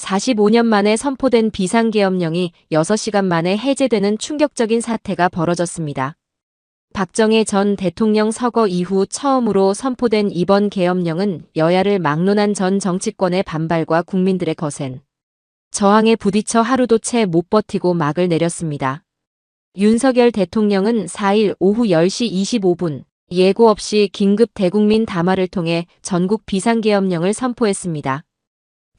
45년 만에 선포된 비상계엄령이 6시간 만에 해제되는 충격적인 사태가 벌어졌습니다. 박정희 전 대통령 서거 이후 처음으로 선포된 이번 계엄령은 여야를 막론한 전 정치권의 반발과 국민들의 거센 저항에 부딪혀 하루도 채 못 버티고 막을 내렸습니다. 윤석열 대통령은 4일 오후 10시 25분 예고 없이 긴급 대국민 담화를 통해 전국 비상계엄령을 선포했습니다.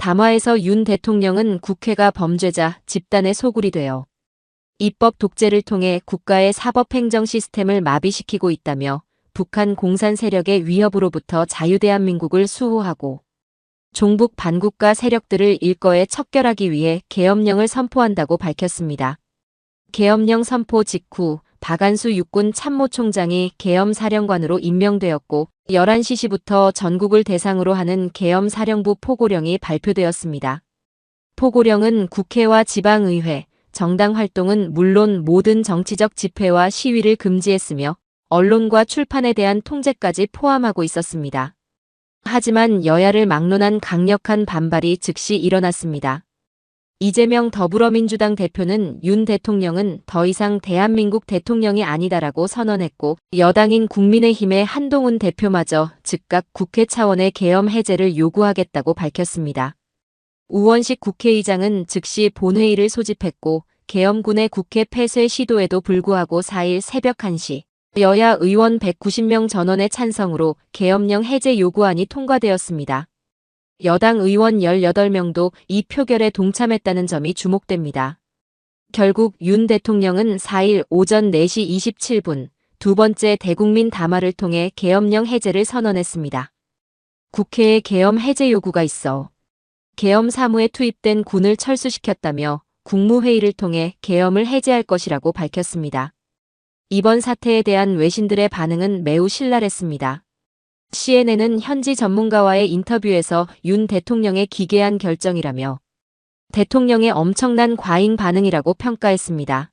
담화에서 윤 대통령은 국회가 범죄자 집단의 소굴이 되어 입법 독재를 통해 국가의 사법행정 시스템을 마비시키고 있다며 북한 공산 세력의 위협으로부터 자유대한민국을 수호하고 종북 반국가 세력들을 일거에 척결하기 위해 계엄령을 선포한다고 밝혔습니다. 계엄령 선포 직후 박안수 육군 참모총장이 계엄사령관으로 임명되었고 11시부터 전국을 대상으로 하는 계엄사령부 포고령이 발표되었습니다. 포고령은 국회와 지방의회, 정당 활동은 물론 모든 정치적 집회와 시위를 금지했으며 언론과 출판에 대한 통제까지 포함하고 있었습니다. 하지만 여야를 막론한 강력한 반발이 즉시 일어났습니다. 이재명 더불어민주당 대표는 윤 대통령은 더 이상 대한민국 대통령이 아니다라고 선언했고 여당인 국민의힘의 한동훈 대표마저 즉각 국회 차원의 계엄 해제를 요구하겠다고 밝혔습니다. 우원식 국회의장은 즉시 본회의를 소집했고 계엄군의 국회 폐쇄 시도에도 불구하고 4일 새벽 1시 여야 의원 190명 전원의 찬성으로 계엄령 해제 요구안이 통과되었습니다. 여당 의원 18명도 이 표결에 동참했다는 점이 주목됩니다. 결국 윤 대통령은 4일 오전 4시 27분 두 번째 대국민 담화를 통해 계엄령 해제를 선언했습니다. 국회에 계엄 해제 요구가 있어 계엄 사무에 투입된 군을 철수시켰다며 국무회의를 통해 계엄을 해제할 것이라고 밝혔습니다. 이번 사태에 대한 외신들의 반응은 매우 신랄했습니다. CNN은 현지 전문가와의 인터뷰에서 윤 대통령의 기괴한 결정이라며 대통령의 엄청난 과잉 반응이라고 평가했습니다.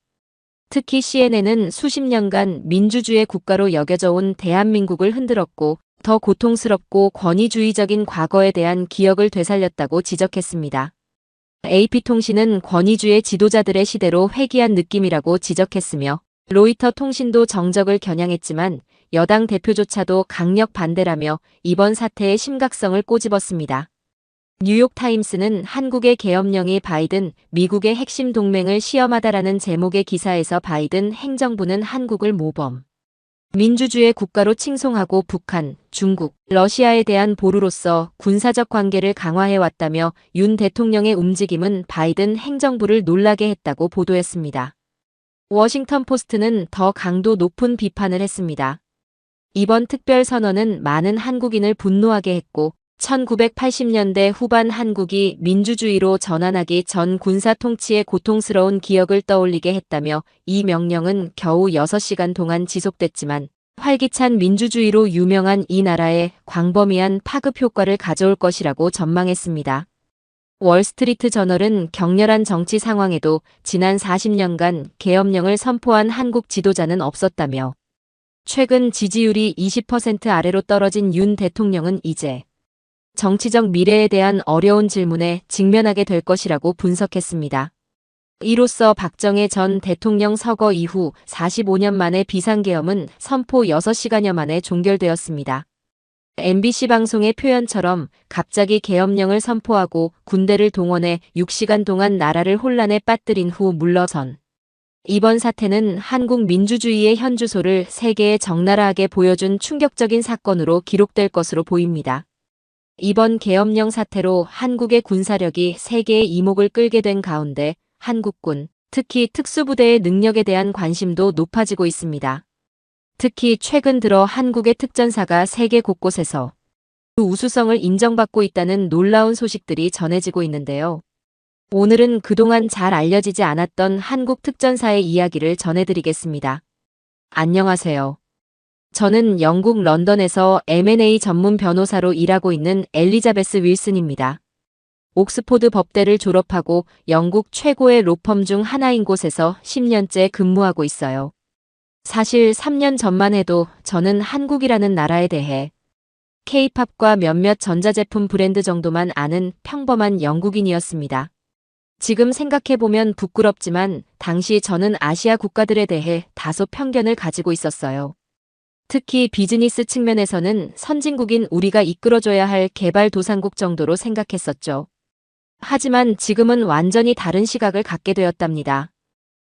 특히 CNN은 수십 년간 민주주의 국가로 여겨져 온 대한민국을 흔들었고 더 고통스럽고 권위주의적인 과거에 대한 기억을 되살렸다고 지적했습니다. AP통신은 권위주의 지도자들의 시대로 회귀한 느낌이라고 지적했으며 로이터 통신도 정적을 겨냥했지만 여당 대표조차도 강력 반대라며 이번 사태의 심각성을 꼬집었습니다. 뉴욕타임스는 한국의 계엄령이 바이든, 미국의 핵심 동맹을 시험하다라는 제목의 기사에서 바이든 행정부는 한국을 모범. 민주주의 국가로 칭송하고 북한, 중국, 러시아에 대한 보루로서 군사적 관계를 강화해왔다며 윤 대통령의 움직임은 바이든 행정부를 놀라게 했다고 보도했습니다. 워싱턴 포스트는 더 강도 높은 비판을 했습니다. 이번 특별선언은 많은 한국인을 분노하게 했고 1980년대 후반 한국이 민주주의로 전환하기 전 군사 통치의 고통스러운 기억을 떠올리게 했다며 이 명령은 겨우 6시간 동안 지속됐지만 활기찬 민주주의로 유명한 이 나라에 광범위한 파급 효과를 가져올 것이라고 전망했습니다. 월스트리트 저널은 격렬한 정치 상황에도 지난 40년간 계엄령을 선포한 한국 지도자는 없었다며 최근 지지율이 20% 아래로 떨어진 윤 대통령은 이제 정치적 미래에 대한 어려운 질문에 직면하게 될 것이라고 분석했습니다. 이로써 박정희 전 대통령 서거 이후 45년 만에 비상계엄은 선포 6시간여 만에 종결되었습니다. MBC 방송의 표현처럼 갑자기 계엄령을 선포하고 군대를 동원해 6시간 동안 나라를 혼란에 빠뜨린 후 물러선 이번 사태는 한국 민주주의의 현주소를 세계에 적나라하게 보여준 충격적인 사건으로 기록될 것으로 보입니다. 이번 계엄령 사태로 한국의 군사력이 세계의 이목을 끌게 된 가운데 한국군, 특히 특수부대의 능력에 대한 관심도 높아지고 있습니다. 특히 최근 들어 한국의 특전사가 세계 곳곳에서 그 우수성을 인정받고 있다는 놀라운 소식들이 전해지고 있는데요. 오늘은 그동안 잘 알려지지 않았던 한국 특전사의 이야기를 전해드리겠습니다. 안녕하세요. 저는 영국 런던에서 M&A 전문 변호사로 일하고 있는 엘리자베스 윌슨입니다. 옥스포드 법대를 졸업하고 영국 최고의 로펌 중 하나인 곳에서 10년째 근무하고 있어요. 사실 3년 전만 해도 저는 한국이라는 나라에 대해 K-팝과 몇몇 전자제품 브랜드 정도만 아는 평범한 영국인이었습니다. 지금 생각해보면 부끄럽지만 당시 저는 아시아 국가들에 대해 다소 편견을 가지고 있었어요. 특히 비즈니스 측면에서는 선진국인 우리가 이끌어줘야 할 개발도상국 정도로 생각했었죠. 하지만 지금은 완전히 다른 시각을 갖게 되었답니다.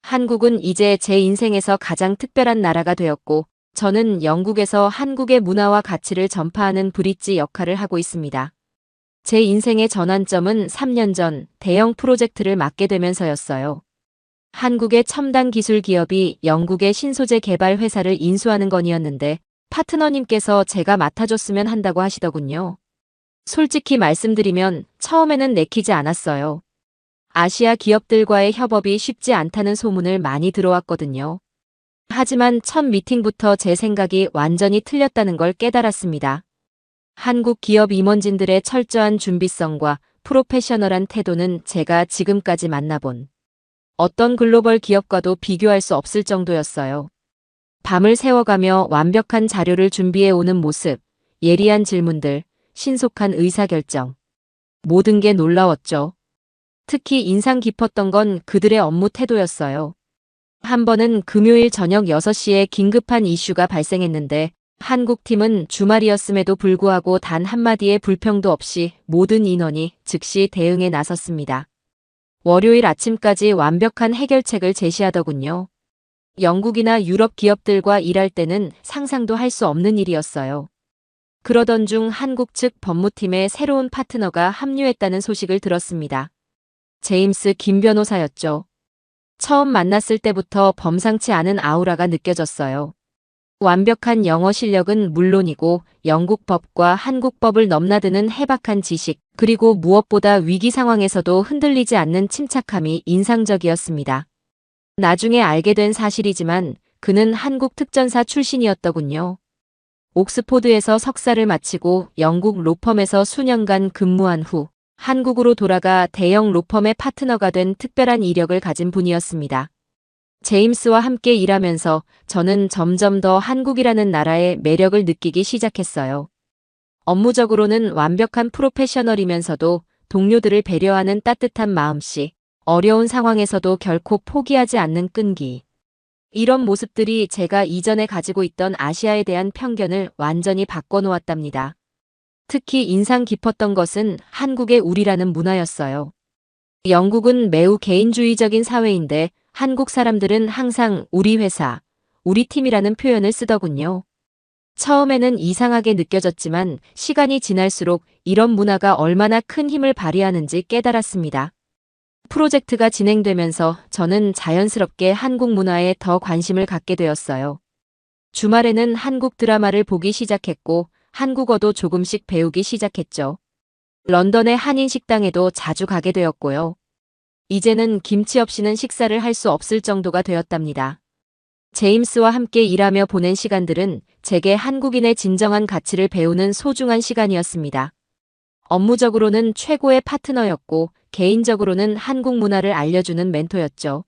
한국은 이제 제 인생에서 가장 특별한 나라가 되었고, 저는 영국에서 한국의 문화와 가치를 전파하는 브릿지 역할을 하고 있습니다. 제 인생의 전환점은 3년 전 대형 프로젝트를 맡게 되면서였어요. 한국의 첨단 기술 기업이 영국의 신소재 개발 회사를 인수하는 건이었는데 파트너님께서 제가 맡아줬으면 한다고 하시더군요. 솔직히 말씀드리면 처음에는 내키지 않았어요. 아시아 기업들과의 협업이 쉽지 않다는 소문을 많이 들어왔거든요. 하지만 첫 미팅부터 제 생각이 완전히 틀렸다는 걸 깨달았습니다. 한국 기업 임원진들의 철저한 준비성과 프로페셔널한 태도는 제가 지금까지 만나본 어떤 글로벌 기업과도 비교할 수 없을 정도였어요. 밤을 새워가며 완벽한 자료를 준비해 오는 모습, 예리한 질문들, 신속한 의사결정. 모든 게 놀라웠죠. 특히 인상 깊었던 건 그들의 업무 태도였어요. 한 번은 금요일 저녁 6시에 긴급한 이슈가 발생했는데 한국 팀은 주말이었음에도 불구하고 단 한마디의 불평도 없이 모든 인원이 즉시 대응에 나섰습니다. 월요일 아침까지 완벽한 해결책을 제시하더군요. 영국이나 유럽 기업들과 일할 때는 상상도 할 수 없는 일이었어요. 그러던 중 한국 측 법무팀에 새로운 파트너가 합류했다는 소식을 들었습니다. 제임스 김 변호사였죠. 처음 만났을 때부터 범상치 않은 아우라가 느껴졌어요. 완벽한 영어 실력은 물론이고 영국 법과 한국 법을 넘나드는 해박한 지식, 그리고 무엇보다 위기 상황에서도 흔들리지 않는 침착함이 인상적이었습니다. 나중에 알게 된 사실이지만 그는 한국 특전사 출신이었더군요. 옥스포드에서 석사를 마치고 영국 로펌에서 수년간 근무한 후 한국으로 돌아가 대형 로펌의 파트너가 된 특별한 이력을 가진 분이었습니다. 제임스와 함께 일하면서 저는 점점 더 한국이라는 나라의 매력을 느끼기 시작했어요. 업무적으로는 완벽한 프로페셔널이면서도 동료들을 배려하는 따뜻한 마음씨, 어려운 상황에서도 결코 포기하지 않는 끈기. 이런 모습들이 제가 이전에 가지고 있던 아시아에 대한 편견을 완전히 바꿔놓았답니다. 특히 인상 깊었던 것은 한국의 우리라는 문화였어요. 영국은 매우 개인주의적인 사회인데 한국 사람들은 항상 우리 회사, 우리 팀이라는 표현을 쓰더군요. 처음에는 이상하게 느껴졌지만 시간이 지날수록 이런 문화가 얼마나 큰 힘을 발휘하는지 깨달았습니다. 프로젝트가 진행되면서 저는 자연스럽게 한국 문화에 더 관심을 갖게 되었어요. 주말에는 한국 드라마를 보기 시작했고 한국어도 조금씩 배우기 시작했죠. 런던의 한인 식당에도 자주 가게 되었고요. 이제는 김치 없이는 식사를 할 수 없을 정도가 되었답니다. 제임스와 함께 일하며 보낸 시간들은 제게 한국인의 진정한 가치를 배우는 소중한 시간이었습니다. 업무적으로는 최고의 파트너였고 개인적으로는 한국 문화를 알려주는 멘토였죠.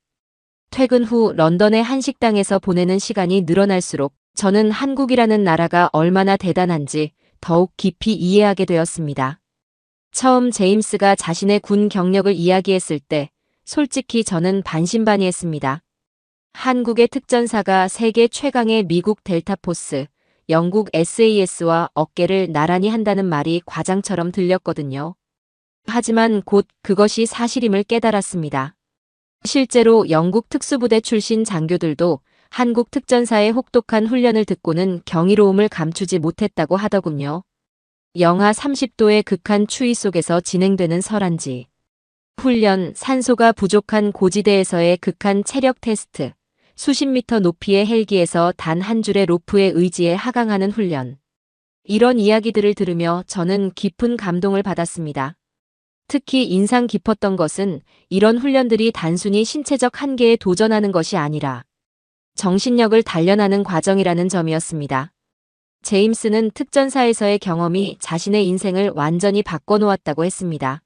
퇴근 후 런던의 한 식당에서 보내는 시간이 늘어날수록 저는 한국이라는 나라가 얼마나 대단한지 더욱 깊이 이해하게 되었습니다. 처음 제임스가 자신의 군 경력을 이야기했을 때 솔직히 저는 반신반의했습니다. 한국의 특전사가 세계 최강의 미국 델타포스, 영국 SAS와 어깨를 나란히 한다는 말이 과장처럼 들렸거든요. 하지만 곧 그것이 사실임을 깨달았습니다. 실제로 영국 특수부대 출신 장교들도 한국 특전사의 혹독한 훈련을 듣고는 경이로움을 감추지 못했다고 하더군요. 영하 30도의 극한 추위 속에서 진행되는 설한지. 훈련, 산소가 부족한 고지대에서의 극한 체력 테스트, 수십 미터 높이의 헬기에서 단 한 줄의 로프에 의지해 하강하는 훈련. 이런 이야기들을 들으며 저는 깊은 감동을 받았습니다. 특히 인상 깊었던 것은 이런 훈련들이 단순히 신체적 한계에 도전하는 것이 아니라 정신력을 단련하는 과정이라는 점이었습니다. 제임스는 특전사에서의 경험이 자신의 인생을 완전히 바꿔놓았다고 했습니다.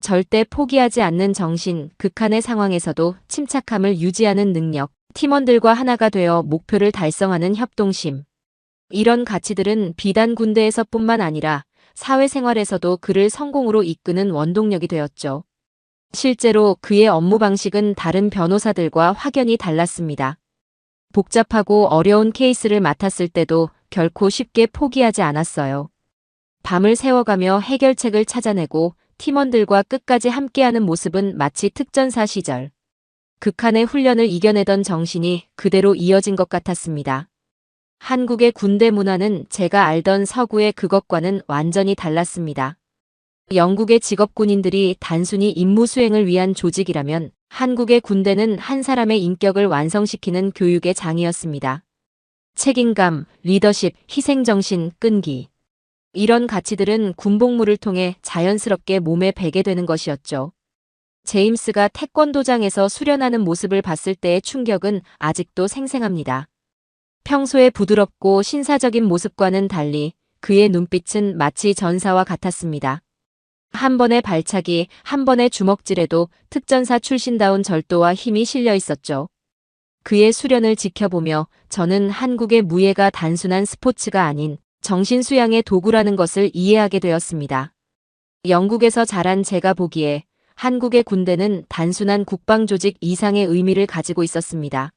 절대 포기하지 않는 정신, 극한의 상황에서도 침착함을 유지하는 능력, 팀원들과 하나가 되어 목표를 달성하는 협동심. 이런 가치들은 비단 군대에서뿐만 아니라 사회생활에서도 그를 성공으로 이끄는 원동력이 되었죠. 실제로 그의 업무 방식은 다른 변호사들과 확연히 달랐습니다. 복잡하고 어려운 케이스를 맡았을 때도 결코 쉽게 포기하지 않았어요. 밤을 새워가며 해결책을 찾아내고 팀원들과 끝까지 함께하는 모습은 마치 특전사 시절. 극한의 훈련을 이겨내던 정신이 그대로 이어진 것 같았습니다. 한국의 군대 문화는 제가 알던 서구의 그것과는 완전히 달랐습니다. 영국의 직업군인들이 단순히 임무 수행을 위한 조직이라면 한국의 군대는 한 사람의 인격을 완성시키는 교육의 장이었습니다. 책임감, 리더십, 희생정신, 끈기. 이런 가치들은 군복무를 통해 자연스럽게 몸에 배게 되는 것이었죠. 제임스가 태권도장에서 수련하는 모습을 봤을 때의 충격은 아직도 생생합니다. 평소의 부드럽고 신사적인 모습과는 달리 그의 눈빛은 마치 전사와 같았습니다. 한 번의 발차기, 한 번의 주먹질에도 특전사 출신다운 절도와 힘이 실려 있었죠. 그의 수련을 지켜보며 저는 한국의 무예가 단순한 스포츠가 아닌 정신수양의 도구라는 것을 이해하게 되었습니다. 영국에서 자란 제가 보기에 한국의 군대는 단순한 국방조직 이상의 의미를 가지고 있었습니다.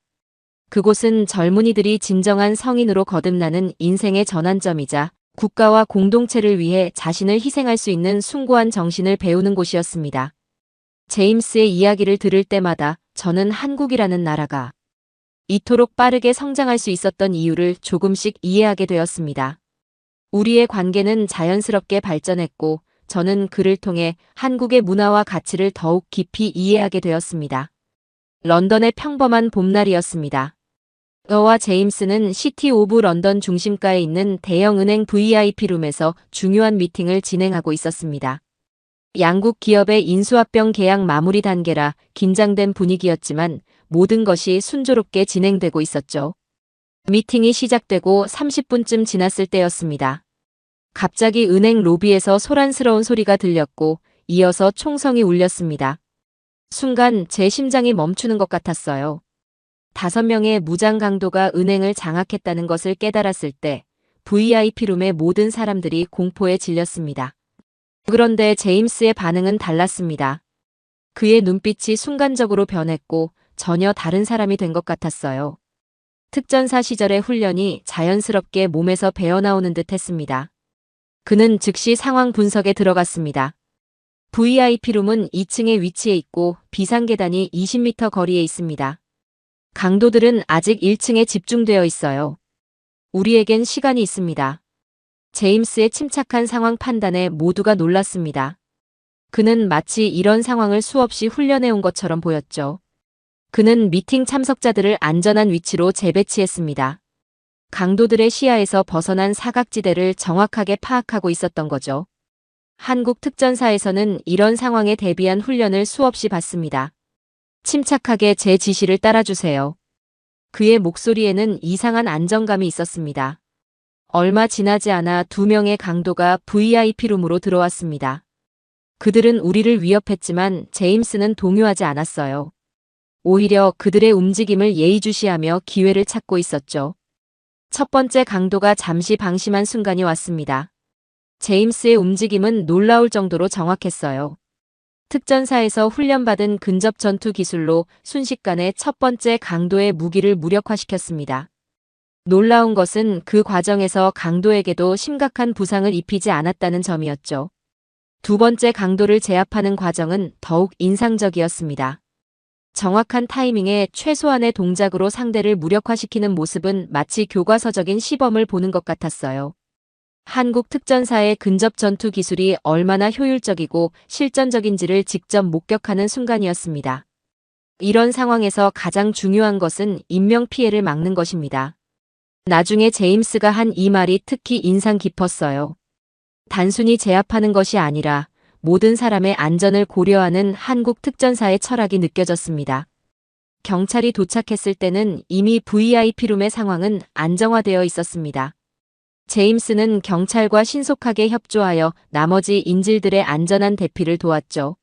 그곳은 젊은이들이 진정한 성인으로 거듭나는 인생의 전환점이자 국가와 공동체를 위해 자신을 희생할 수 있는 숭고한 정신을 배우는 곳이었습니다. 제임스의 이야기를 들을 때마다 저는 한국이라는 나라가 이토록 빠르게 성장할 수 있었던 이유를 조금씩 이해하게 되었습니다. 우리의 관계는 자연스럽게 발전했고 저는 그를 통해 한국의 문화와 가치를 더욱 깊이 이해하게 되었습니다. 런던의 평범한 봄날이었습니다. 저와 제임스는 시티 오브 런던 중심가에 있는 대형 은행 VIP룸에서 중요한 미팅을 진행하고 있었습니다. 양국 기업의 인수합병 계약 마무리 단계라 긴장된 분위기였지만 모든 것이 순조롭게 진행되고 있었죠. 미팅이 시작되고 30분쯤 지났을 때였습니다. 갑자기 은행 로비에서 소란스러운 소리가 들렸고 이어서 총성이 울렸습니다. 순간 제 심장이 멈추는 것 같았어요. 다섯 명의 무장 강도가 은행을 장악했다는 것을 깨달았을 때 VIP룸의 모든 사람들이 공포에 질렸습니다. 그런데 제임스의 반응은 달랐습니다. 그의 눈빛이 순간적으로 변했고 전혀 다른 사람이 된 것 같았어요. 특전사 시절의 훈련이 자연스럽게 몸에서 배어나오는 듯 했습니다. 그는 즉시 상황 분석에 들어갔습니다. VIP룸은 2층에 위치해 있고 비상계단이 20m 거리에 있습니다. 강도들은 아직 1층에 집중되어 있어요. 우리에겐 시간이 있습니다. 제임스의 침착한 상황 판단에 모두가 놀랐습니다. 그는 마치 이런 상황을 수없이 훈련해 온 것처럼 보였죠. 그는 미팅 참석자들을 안전한 위치로 재배치했습니다. 강도들의 시야에서 벗어난 사각지대를 정확하게 파악하고 있었던 거죠. 한국 특전사에서는 이런 상황에 대비한 훈련을 수없이 받습니다. 침착하게 제 지시를 따라주세요. 그의 목소리에는 이상한 안정감이 있었습니다. 얼마 지나지 않아 두 명의 강도가 VIP룸으로 들어왔습니다. 그들은 우리를 위협했지만 제임스는 동요하지 않았어요. 오히려 그들의 움직임을 예의주시하며 기회를 찾고 있었죠. 첫 번째 강도가 잠시 방심한 순간이 왔습니다. 제임스의 움직임은 놀라울 정도로 정확했어요. 특전사에서 훈련받은 근접 전투 기술로 순식간에 첫 번째 강도의 무기를 무력화시켰습니다. 놀라운 것은 그 과정에서 강도에게도 심각한 부상을 입히지 않았다는 점이었죠. 두 번째 강도를 제압하는 과정은 더욱 인상적이었습니다. 정확한 타이밍에 최소한의 동작으로 상대를 무력화시키는 모습은 마치 교과서적인 시범을 보는 것 같았어요. 한국 특전사의 근접 전투 기술이 얼마나 효율적이고 실전적인지를 직접 목격하는 순간이었습니다. 이런 상황에서 가장 중요한 것은 인명 피해를 막는 것입니다. 나중에 제임스가 한 이 말이 특히 인상 깊었어요. 단순히 제압하는 것이 아니라 모든 사람의 안전을 고려하는 한국 특전사의 철학이 느껴졌습니다. 경찰이 도착했을 때는 이미 VIP룸의 상황은 안정화되어 있었습니다. 제임스는 경찰과 신속하게 협조하여 나머지 인질들의 안전한 대피를 도왔죠.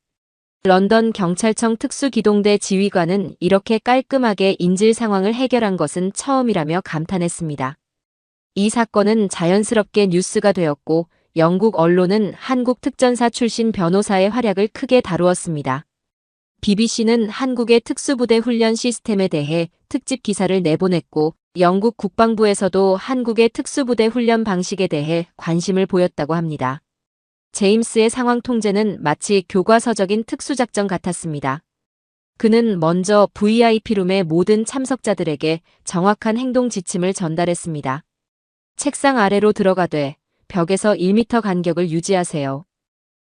런던 경찰청 특수기동대 지휘관은 이렇게 깔끔하게 인질 상황을 해결한 것은 처음이라며 감탄했습니다. 이 사건은 자연스럽게 뉴스가 되었고 영국 언론은 한국 특전사 출신 변호사의 활약을 크게 다루었습니다. BBC는 한국의 특수부대 훈련 시스템에 대해 특집 기사를 내보냈고 영국 국방부에서도 한국의 특수부대 훈련 방식에 대해 관심을 보였다고 합니다. 제임스의 상황 통제는 마치 교과서적인 특수작전 같았습니다. 그는 먼저 VIP룸의 모든 참석자들에게 정확한 행동 지침을 전달했습니다. 책상 아래로 들어가되 벽에서 1m 간격을 유지하세요.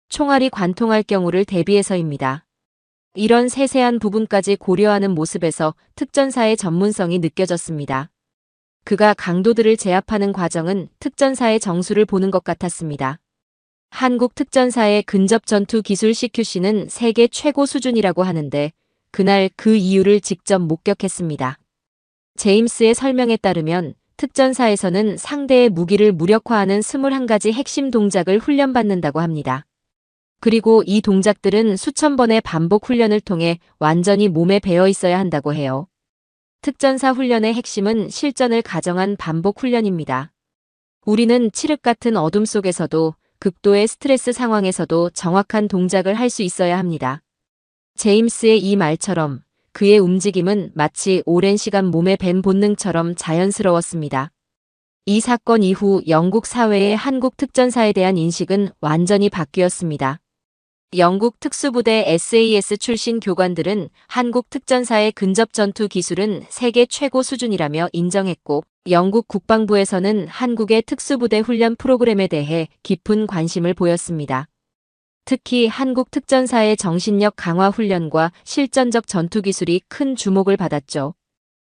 총알이 관통할 경우를 대비해서입니다. 이런 세세한 부분까지 고려하는 모습에서 특전사의 전문성이 느껴졌습니다. 그가 강도들을 제압하는 과정은 특전사의 정수를 보는 것 같았습니다. 한국 특전사의 근접 전투 기술 CQC는 세계 최고 수준이라고 하는데 그날 그 이유를 직접 목격했습니다. 제임스의 설명에 따르면 특전사에서는 상대의 무기를 무력화하는 21가지 핵심 동작을 훈련받는다고 합니다. 그리고 이 동작들은 수천 번의 반복 훈련을 통해 완전히 몸에 배어 있어야 한다고 해요. 특전사 훈련의 핵심은 실전을 가정한 반복 훈련입니다. 우리는 칠흑 같은 어둠 속에서도 극도의 스트레스 상황에서도 정확한 동작을 할 수 있어야 합니다. 제임스의 이 말처럼 그의 움직임은 마치 오랜 시간 몸에 밴 본능처럼 자연스러웠습니다. 이 사건 이후 영국 사회의 한국 특전사에 대한 인식은 완전히 바뀌었습니다. 영국 특수부대 SAS 출신 교관들은 한국 특전사의 근접 전투 기술은 세계 최고 수준이라며 인정했고 영국 국방부에서는 한국의 특수부대 훈련 프로그램에 대해 깊은 관심을 보였습니다. 특히 한국 특전사의 정신력 강화 훈련과 실전적 전투 기술이 큰 주목을 받았죠.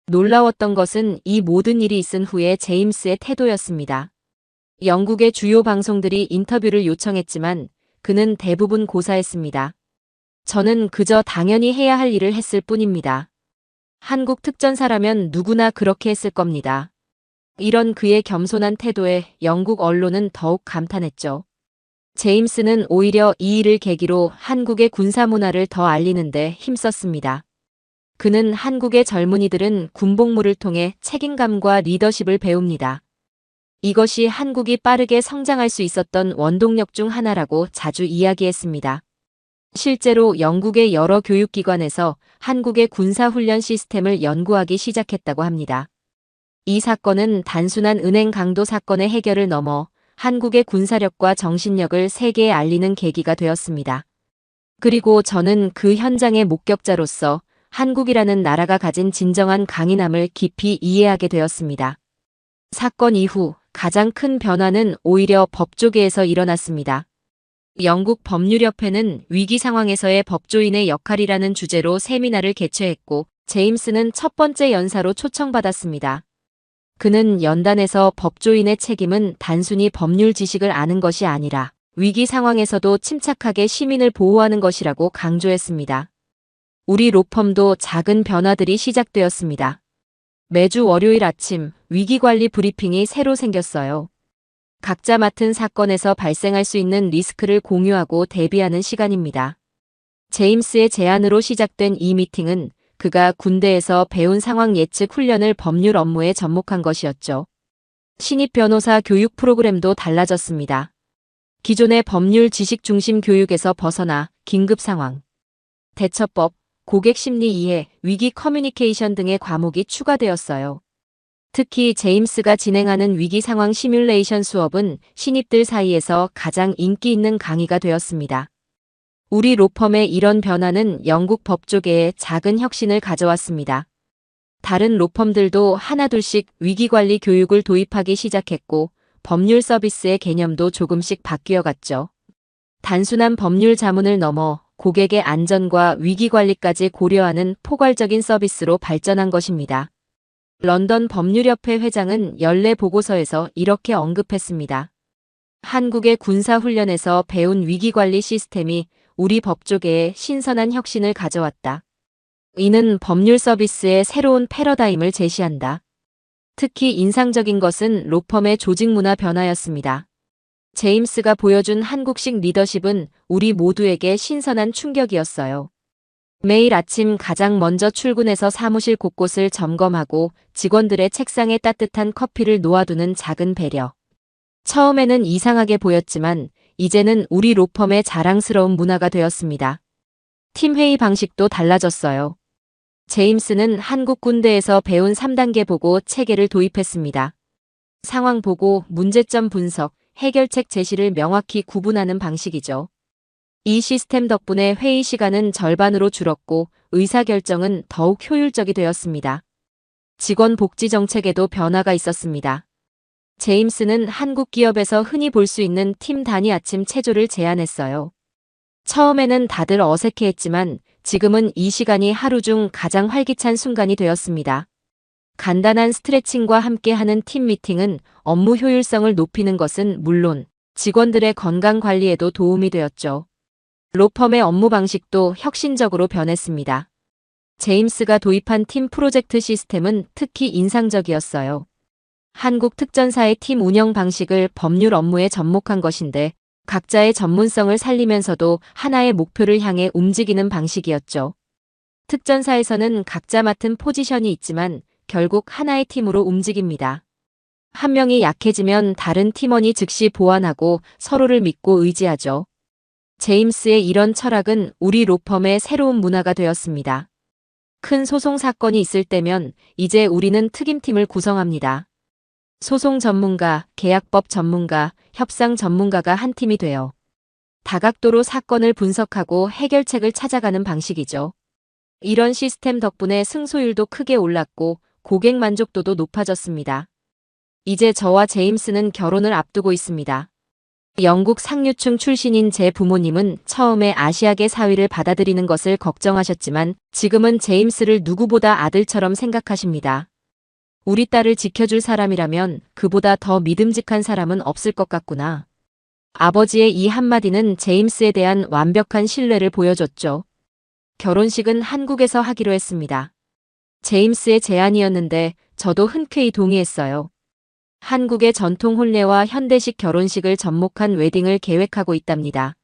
놀라웠던 것은 이 모든 일이 있은 후에 제임스의 태도였습니다. 영국의 주요 방송들이 인터뷰를 요청했지만 그는 대부분 고사했습니다. 저는 그저 당연히 해야 할 일을 했을 뿐입니다. 한국 특전사라면 누구나 그렇게 했을 겁니다. 이런 그의 겸손한 태도에 영국 언론은 더욱 감탄했죠. 제임스는 오히려 이 일을 계기로 한국의 군사 문화를 더 알리는데 힘썼습니다. 그는 한국의 젊은이들은 군복무를 통해 책임감과 리더십을 배웁니다. 이것이 한국이 빠르게 성장할 수 있었던 원동력 중 하나라고 자주 이야기했습니다. 실제로 영국의 여러 교육기관에서 한국의 군사훈련 시스템을 연구하기 시작했다고 합니다. 이 사건은 단순한 은행 강도 사건의 해결을 넘어 한국의 군사력과 정신력을 세계에 알리는 계기가 되었습니다. 그리고 저는 그 현장의 목격자로서 한국이라는 나라가 가진 진정한 강인함을 깊이 이해하게 되었습니다. 사건 이후 가장 큰 변화는 오히려 법조계에서 일어났습니다. 영국 법률협회는 위기 상황에서의 법조인의 역할이라는 주제로 세미나를 개최했고 제임스는 첫 번째 연사로 초청받았습니다. 그는 연단에서 법조인의 책임은 단순히 법률 지식을 아는 것이 아니라 위기 상황에서도 침착하게 시민을 보호하는 것이라고 강조했습니다. 우리 로펌도 작은 변화들이 시작되었습니다. 매주 월요일 아침 위기관리 브리핑이 새로 생겼어요. 각자 맡은 사건에서 발생할 수 있는 리스크를 공유하고 대비하는 시간입니다. 제임스의 제안으로 시작된 이 미팅은 그가 군대에서 배운 상황 예측 훈련을 법률 업무에 접목한 것이었죠. 신입 변호사 교육 프로그램도 달라졌습니다. 기존의 법률 지식 중심 교육에서 벗어나 긴급 상황, 대처법, 고객 심리 이해, 위기 커뮤니케이션 등의 과목이 추가되었어요. 특히 제임스가 진행하는 위기 상황 시뮬레이션 수업은 신입들 사이에서 가장 인기 있는 강의가 되었습니다. 우리 로펌의 이런 변화는 영국 법조계에 작은 혁신을 가져왔습니다. 다른 로펌들도 하나둘씩 위기관리 교육을 도입하기 시작했고 법률 서비스의 개념도 조금씩 바뀌어 갔죠. 단순한 법률 자문을 넘어 고객의 안전과 위기관리까지 고려하는 포괄적인 서비스로 발전한 것입니다. 런던 법률협회 회장은 연례 보고서에서 이렇게 언급했습니다. 한국의 군사훈련에서 배운 위기관리 시스템이 우리 법조계에 신선한 혁신을 가져왔다. 이는 법률 서비스의 새로운 패러다임을 제시한다. 특히 인상적인 것은 로펌의 조직 문화 변화였습니다. 제임스가 보여준 한국식 리더십은 우리 모두에게 신선한 충격이었어요. 매일 아침 가장 먼저 출근해서 사무실 곳곳을 점검하고 직원들의 책상에 따뜻한 커피를 놓아두는 작은 배려. 처음에는 이상하게 보였지만 이제는 우리 로펌의 자랑스러운 문화가 되었습니다. 팀 회의 방식도 달라졌어요. 제임스는 한국 군대에서 배운 3단계 보고 체계를 도입했습니다. 상황 보고 문제점 분석, 해결책 제시를 명확히 구분하는 방식이죠. 이 시스템 덕분에 회의 시간은 절반으로 줄었고 의사결정은 더욱 효율적이 되었습니다. 직원 복지 정책에도 변화가 있었습니다. 제임스는 한국 기업에서 흔히 볼 수 있는 팀 단위 아침 체조를 제안했어요. 처음에는 다들 어색해했지만 지금은 이 시간이 하루 중 가장 활기찬 순간이 되었습니다. 간단한 스트레칭과 함께 하는 팀 미팅은 업무 효율성을 높이는 것은 물론 직원들의 건강 관리에도 도움이 되었죠. 로펌의 업무 방식도 혁신적으로 변했습니다. 제임스가 도입한 팀 프로젝트 시스템은 특히 인상적이었어요. 한국 특전사의 팀 운영 방식을 법률 업무에 접목한 것인데 각자의 전문성을 살리면서도 하나의 목표를 향해 움직이는 방식이었죠. 특전사에서는 각자 맡은 포지션이 있지만 결국 하나의 팀으로 움직입니다. 한 명이 약해지면 다른 팀원이 즉시 보완하고 서로를 믿고 의지하죠. 제임스의 이런 철학은 우리 로펌의 새로운 문화가 되었습니다. 큰 소송 사건이 있을 때면 이제 우리는 특임팀을 구성합니다. 소송 전문가, 계약법 전문가, 협상 전문가가 한 팀이 되어 다각도로 사건을 분석하고 해결책을 찾아가는 방식이죠. 이런 시스템 덕분에 승소율도 크게 올랐고 고객 만족도도 높아졌습니다. 이제 저와 제임스는 결혼을 앞두고 있습니다. 영국 상류층 출신인 제 부모님은 처음에 아시아계 사위를 받아들이는 것을 걱정하셨지만 지금은 제임스를 누구보다 아들처럼 생각하십니다. 우리 딸을 지켜줄 사람이라면 그보다 더 믿음직한 사람은 없을 것 같구나. 아버지의 이 한마디는 제임스에 대한 완벽한 신뢰를 보여줬죠. 결혼식은 한국에서 하기로 했습니다. 제임스의 제안이었는데 저도 흔쾌히 동의했어요. 한국의 전통 혼례와 현대식 결혼식을 접목한 웨딩을 계획하고 있답니다.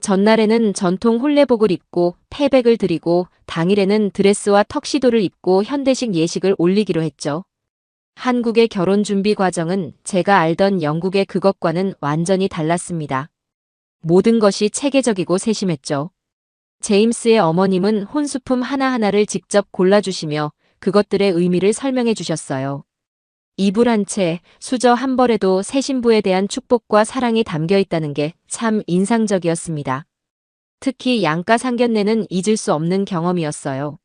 전날에는 전통 혼례복을 입고 태백을 드리고 당일에는 드레스와 턱시도를 입고 현대식 예식을 올리기로 했죠. 한국의 결혼 준비 과정은 제가 알던 영국의 그것과는 완전히 달랐습니다. 모든 것이 체계적이고 세심했죠. 제임스의 어머님은 혼수품 하나하나를 직접 골라주시며 그것들의 의미를 설명해 주셨어요. 이불 한 채, 수저 한 벌에도 새 신부에 대한 축복과 사랑이 담겨 있다는 게 참 인상적이었습니다. 특히 양가 상견례는 잊을 수 없는 경험이었어요.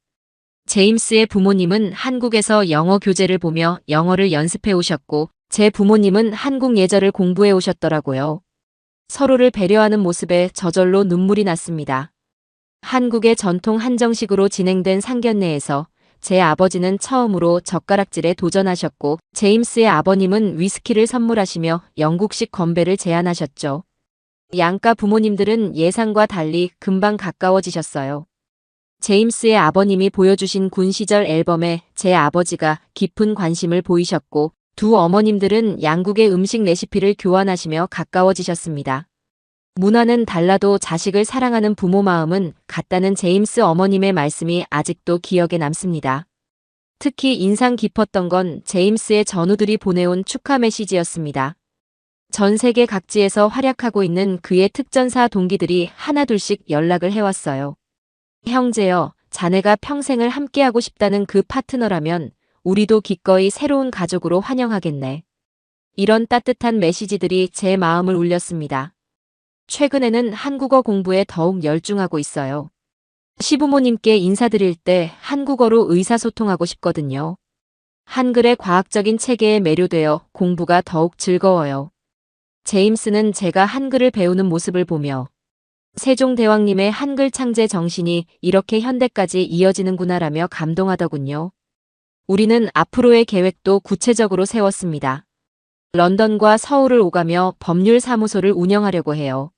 제임스의 부모님은 한국에서 영어 교재를 보며 영어를 연습해 오셨고, 제 부모님은 한국 예절을 공부해 오셨더라고요. 서로를 배려하는 모습에 저절로 눈물이 났습니다. 한국의 전통 한정식으로 진행된 상견례에서 제 아버지는 처음으로 젓가락질에 도전하셨고 제임스의 아버님은 위스키를 선물하시며 영국식 건배를 제안하셨죠. 양가 부모님들은 예상과 달리 금방 가까워지셨어요. 제임스의 아버님이 보여주신 군 시절 앨범에 제 아버지가 깊은 관심을 보이셨고 두 어머님들은 양국의 음식 레시피를 교환하시며 가까워지셨습니다. 문화는 달라도 자식을 사랑하는 부모 마음은 같다는 제임스 어머님의 말씀이 아직도 기억에 남습니다. 특히 인상 깊었던 건 제임스의 전우들이 보내온 축하 메시지였습니다. 전 세계 각지에서 활약하고 있는 그의 특전사 동기들이 하나둘씩 연락을 해왔어요. 형제여, 자네가 평생을 함께하고 싶다는 그 파트너라면 우리도 기꺼이 새로운 가족으로 환영하겠네. 이런 따뜻한 메시지들이 제 마음을 울렸습니다. 최근에는 한국어 공부에 더욱 열중하고 있어요. 시부모님께 인사드릴 때 한국어로 의사소통하고 싶거든요. 한글의 과학적인 체계에 매료되어 공부가 더욱 즐거워요. 제임스는 제가 한글을 배우는 모습을 보며 세종대왕님의 한글 창제 정신이 이렇게 현대까지 이어지는구나라며 감동하더군요. 우리는 앞으로의 계획도 구체적으로 세웠습니다. 런던과 서울을 오가며 법률사무소를 운영하려고 해요.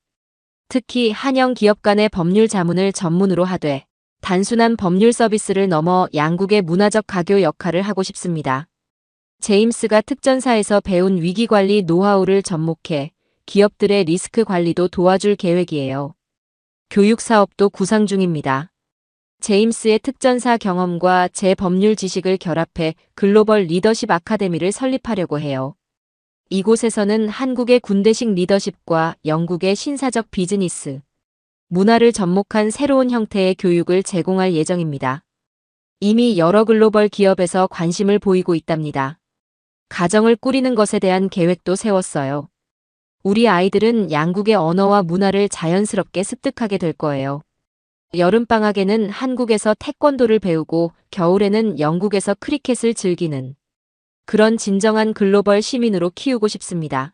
특히 한영 기업 간의 법률 자문을 전문으로 하되 단순한 법률 서비스를 넘어 양국의 문화적 가교 역할을 하고 싶습니다. 제임스가 특전사에서 배운 위기관리 노하우를 접목해 기업들의 리스크 관리도 도와줄 계획이에요. 교육 사업도 구상 중입니다. 제임스의 특전사 경험과 제 법률 지식을 결합해 글로벌 리더십 아카데미를 설립하려고 해요. 이곳에서는 한국의 군대식 리더십과 영국의 신사적 비즈니스, 문화를 접목한 새로운 형태의 교육을 제공할 예정입니다. 이미 여러 글로벌 기업에서 관심을 보이고 있답니다. 가정을 꾸리는 것에 대한 계획도 세웠어요. 우리 아이들은 양국의 언어와 문화를 자연스럽게 습득하게 될 거예요. 여름방학에는 한국에서 태권도를 배우고 겨울에는 영국에서 크리켓을 즐기는 그런 진정한 글로벌 시민으로 키우고 싶습니다.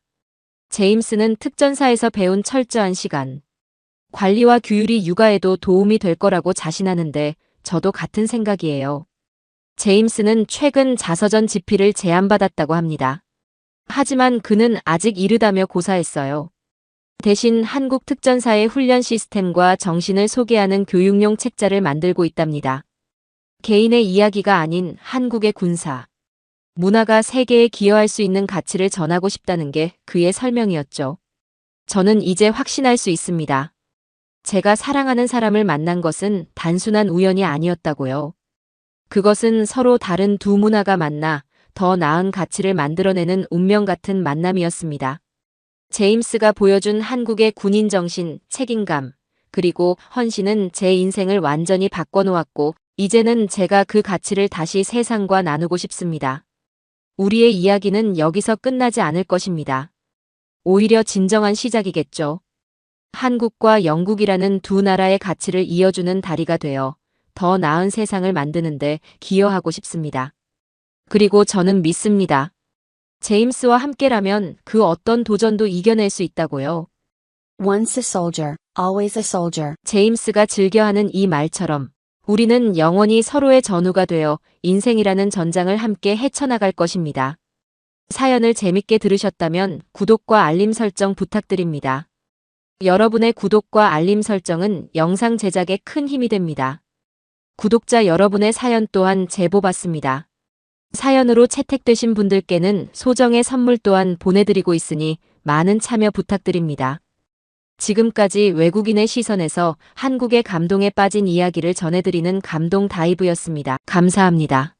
제임스는 특전사에서 배운 철저한 시간, 관리와 규율이 육아에도 도움이 될 거라고 자신하는데 저도 같은 생각이에요. 제임스는 최근 자서전 집필을 제안받았다고 합니다. 하지만 그는 아직 이르다며 고사했어요. 대신 한국 특전사의 훈련 시스템과 정신을 소개하는 교육용 책자를 만들고 있답니다. 개인의 이야기가 아닌 한국의 군사, 문화가 세계에 기여할 수 있는 가치를 전하고 싶다는 게 그의 설명이었죠. 저는 이제 확신할 수 있습니다. 제가 사랑하는 사람을 만난 것은 단순한 우연이 아니었다고요. 그것은 서로 다른 두 문화가 만나 더 나은 가치를 만들어내는 운명 같은 만남이었습니다. 제임스가 보여준 한국의 군인 정신, 책임감, 그리고 헌신은 제 인생을 완전히 바꿔놓았고, 이제는 제가 그 가치를 다시 세상과 나누고 싶습니다. 우리의 이야기는 여기서 끝나지 않을 것입니다. 오히려 진정한 시작이겠죠. 한국과 영국이라는 두 나라의 가치를 이어주는 다리가 되어 더 나은 세상을 만드는데 기여하고 싶습니다. 그리고 저는 믿습니다. 제임스와 함께라면 그 어떤 도전도 이겨낼 수 있다고요. Once a soldier, always a soldier. 제임스가 즐겨하는 이 말처럼 우리는 영원히 서로의 전우가 되어 인생이라는 전장을 함께 헤쳐나갈 것입니다. 사연을 재밌게 들으셨다면 구독과 알림 설정 부탁드립니다. 여러분의 구독과 알림 설정은 영상 제작에 큰 힘이 됩니다. 구독자 여러분의 사연 또한 제보 받습니다. 사연으로 채택되신 분들께는 소정의 선물 또한 보내드리고 있으니 많은 참여 부탁드립니다. 지금까지 외국인의 시선에서 한국의 감동에 빠진 이야기를 전해드리는 감동 다이브였습니다. 감사합니다.